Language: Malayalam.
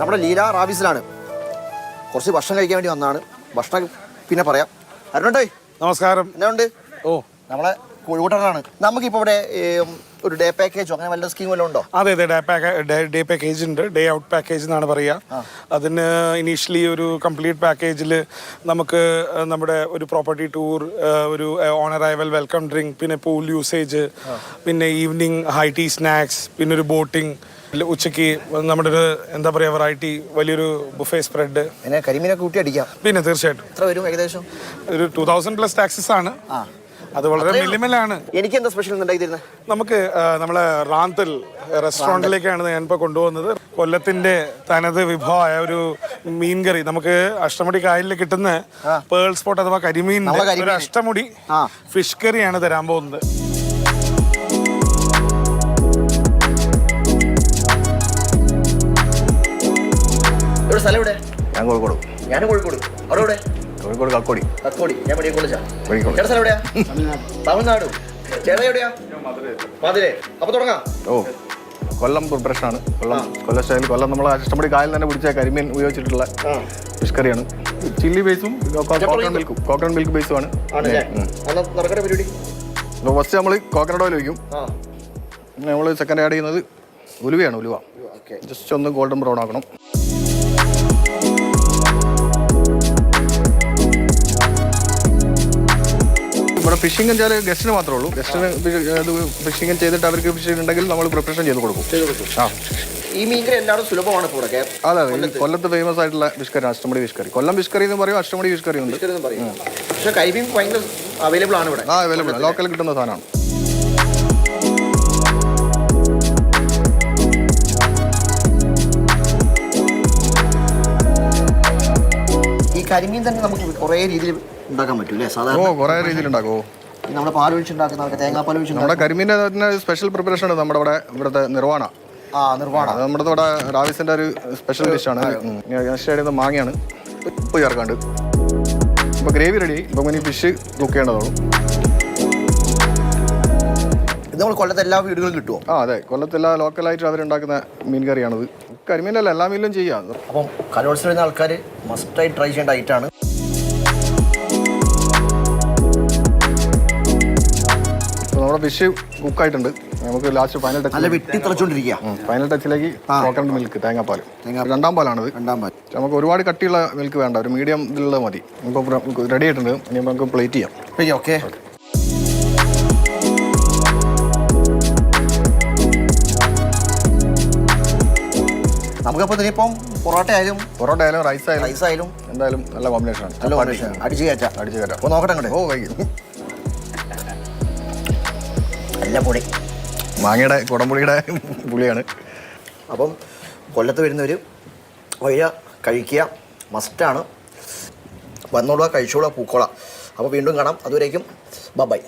നമ്മുടെ ലീല റാബീസിലാണ് കുറച്ച് ഭക്ഷണം കഴിക്കാൻ വേണ്ടി വന്നതാണ് ഭക്ഷണം പിന്നെ പറയാം. അരുണോട്ടേ നമസ്കാരം. എന്നാ ഉണ്ട്? ഓ. നമ്മളെ കോഴിക്കോട്ടാണ് നമുക്കിപ്പോൾ ഇവിടെ ഒരു ഡേ പാക്കേജോ അങ്ങനെ വല്ല സ്കീം വല്ലതും ഉണ്ടോ? അതെ അതെ ഡേ പാക്ക് ഡേ പാക്കേജ് ഉണ്ട്. ഡേ ഔട്ട് പാക്കേജ് എന്നാണ് പറയുക. അതിന് ഇനീഷ്യലി ഒരു കംപ്ലീറ്റ് പാക്കേജിൽ നമുക്ക് നമ്മുടെ ഒരു പ്രോപ്പർട്ടി ടൂർ ഒരു ഓൺ അറൈവൽ വെൽക്കം ഡ്രിങ്ക് പിന്നെ പൂൾ യൂസേജ് പിന്നെ ഈവനിങ് ഹൈ ടീ സ്നാക്സ് പിന്നെ ഒരു ബോട്ടിംഗ് ഉച്ചയ്ക്ക് നമ്മുടെ ഒരു എന്താ പറയുക വെറൈറ്റി വലിയൊരു ബുഫേ സ്പ്രെഡ് പിന്നെ കരിമീനൊക്കെ കൂട്ടി അടിക്കാം. പിന്നെ തീർച്ചയായിട്ടും. എത്ര വരും ഏകദേശം? ഒരു ടൂ തൗസൻഡ് പ്ലസ് ടാക്സസ് ആണ്. അത് വളരെ മിനിമലാണ് എനിക്ക് എന്താ സ്പെഷ്യൽ നമുക്ക് നമ്മളെ റാന്തൽ റെസ്റ്റോറന്റിലേക്കാണ് ഞാനിപ്പോൾ കൊണ്ടുപോകുന്നത്. കൊല്ലത്തിന്റെ തനത് വിഭവമായ ഒരു മീൻ കറി നമുക്ക് അഷ്ടമുടി കായലിൽ കിട്ടുന്ന പേൾ സ്പോട്ട് അഥവാ കരിമീൻ. ഒരു അഷ്ടമുടി ഫിഷ് കറിയാണ് തരാൻ പോകുന്നത്. ഇവിടെ സ്ഥലം എവിടെ ഞാൻ കോഴിക്കോട്. ഞാനും കോഴിക്കോട്. അവിടെ എവിടെ? കോഴിക്കോട് കക്കോടി കക്കോടി ഞാൻ മെഡിക്കൽ കോളേജാ ചേട്ടാ സ്ഥലം എവിടെയാ? തമിഴ്നാട്. ചേട്ടാ എവിടെയാ? മധുരേ അപ്പൊ തുടങ്ങാം. ഓ കൊല്ലം പ്രിപ്പറേഷനാണ് കൊല്ലം കൊല്ലം സ്റ്റൈൽ കൊല്ലം നമ്മൾ ഇഷ്ടംപടി കായൽ തന്നെ പിടിച്ച കരിമീൻ ഉപയോഗിച്ചിട്ടുള്ള ഫിഷ് കറിയാണ്. ചില്ലി ബേസും കോക്കനട്ട് മിൽക്കും കോക്കനട്ട് മിൽക്ക് ബേസും. ആണ് ആണല്ലേ അന്ന് നടക്കട്ടെ പരിപാടി. അപ്പോൾ ഫസ്റ്റ് നമ്മൾ കോക്കനട്ട് ഓയിൽ വയ്ക്കും ആ. പിന്നെ നമ്മൾ സെക്കൻഡ് ആഡ് ചെയ്യുന്നത് ഉലുവയാണ് ഉലുവ. ഓക്കെ ജസ്റ്റ് ഒന്ന് ഗോൾഡൻ ബ്രൗൺ ആക്കണം. ഇവിടെ ഫിഷിംഗ് വെച്ചാൽ ഗസ്റ്റിന് മാത്രമേ ഉള്ളൂ. ഗസ്റ്റിന് ഇത് ഫിഷിംഗ് ചെയ്തിട്ട് അവർക്ക് ഫിഷിംഗ് ഉണ്ടെങ്കിൽ നമ്മൾ പ്രിപ്പറേഷൻ ചെയ്ത് കൊടുക്കും. ആ. ഈ മീൻകറി എല്ലാവരും സുലഭമാണ് ഇവിടെ അതെ അതെ ഈ കൊല്ലത്ത്. ഫേമസ് ആയിട്ടുള്ള fish curry Ashtamudi fish curry Kollam fish curry എന്ന് പറയും അഷ്ടമടി ഫിഷ് കറി ഉണ്ട് പക്ഷേ കരിമീൻ ഭയങ്കര അവൈലബിൾ ആണ് ഇവിടെ. ആ അവൈലബിൾ ലോക്കൽ കിട്ടുന്ന സാധനമാണ്. ഈ കരിമീൻ തന്നെ നമുക്ക് കുറേ രീതിയിൽ ഉണ്ടാക്കാൻ പറ്റും അല്ലേ? ഓ കുറേ രീതിയിൽ ഉണ്ടാക്കും ഈ നമ്മുടെ പാൽ ഒഴിച്ച് ഉണ്ടാക്കുന്ന ആൾക്ക് തേങ്ങാപ്പാൽ നമ്മുടെ കരിമീന്റെ തന്നെ സ്പെഷ്യൽ പ്രിപ്പറേഷൻ ആണ് നമ്മുടെ ഇവിടെ ഇവിടുത്തെ നിർവാണ ആ നിർവാണം. അത് നമ്മുടെ ഇവിടെ റാവിസിന്റെ ഒരു സ്പെഷ്യൽ ഡിഷാണ് ചെയ്യുന്നത് മാങ്ങയാണ്. ഉപ്പ് ചേർക്കാണ്ട്. ഇപ്പൊ ഗ്രേവി റെഡി ഇപ്പൊ ഇനി ഫിഷ് കുക്ക് ചെയ്യേണ്ടതുള്ളൂ. ഇത് നമ്മൾ കൊല്ലത്തെ എല്ലാ വീടുകളിലും കിട്ടുമോ ആ അതെ. കൊല്ലത്തെല്ലാ ലോക്കലായിട്ട് അവരുണ്ടാക്കുന്ന മീൻ കറിയാണിത്. കരിമീനല്ല എല്ലാ മീനിലും ചെയ്യാം. അപ്പം കലോത്സവം വരുന്ന ആൾക്കാർ മസ്റ്റായി ട്രൈ ചെയ്യേണ്ട ഐറ്റാണ് നമ്മുടെ ഫിഷ് കുക്കായിട്ടുണ്ട്. നമുക്ക് ലാസ്റ്റ് ഫൈനൽ നല്ല ടച്ച് വെട്ടി തിളച്ചോണ്ടിരിക്കുക ഫൈനൽ ടച്ചിലേക്ക് കോക്കനട്ട് മിൽക്ക് തേങ്ങാപ്പാൽ. രണ്ടാം പാലാണിത്. രണ്ടാം പാൽ നമുക്ക് ഒരുപാട് കട്ടിയുള്ള മിൽക്ക് വേണ്ട. ഒരു മീഡിയം ഇതിലുള്ള മതി. ഇപ്പോൾ റെഡി ആയിട്ടുണ്ട്. ഇനി നമുക്ക് പ്ലേറ്റ് ചെയ്യാം. ഓക്കെ നമുക്കപ്പോൾ ഇതിനിപ്പം പൊറോട്ട ആയാലും പൊറോട്ട ആയാലും റൈസ് ആയാലും റൈസ് ആയാലും എന്തായാലും നല്ല കോമ്പിനേഷനാണ് നല്ല കോമ്പിനേഷൻ അടിച്ചു കയറ്റാം. അടിച്ചു കയറ്റാം. അപ്പോൾ നോക്കട്ടെ അങ്ങോട്ട്. ഓ വൈകി നല്ല പൊടി. മാങ്ങയുടെ കുടംപുളിയുടെ പുളിയാണ്. അപ്പം കൊല്ലത്ത് വരുന്നവർ വഴിയ കഴിക്കുക മസ്റ്റാണ് വന്നോളുക കഴിച്ചോളുക പൂക്കോളാം. അപ്പോൾ വീണ്ടും കാണാം. അതുവരേക്കും ബൈ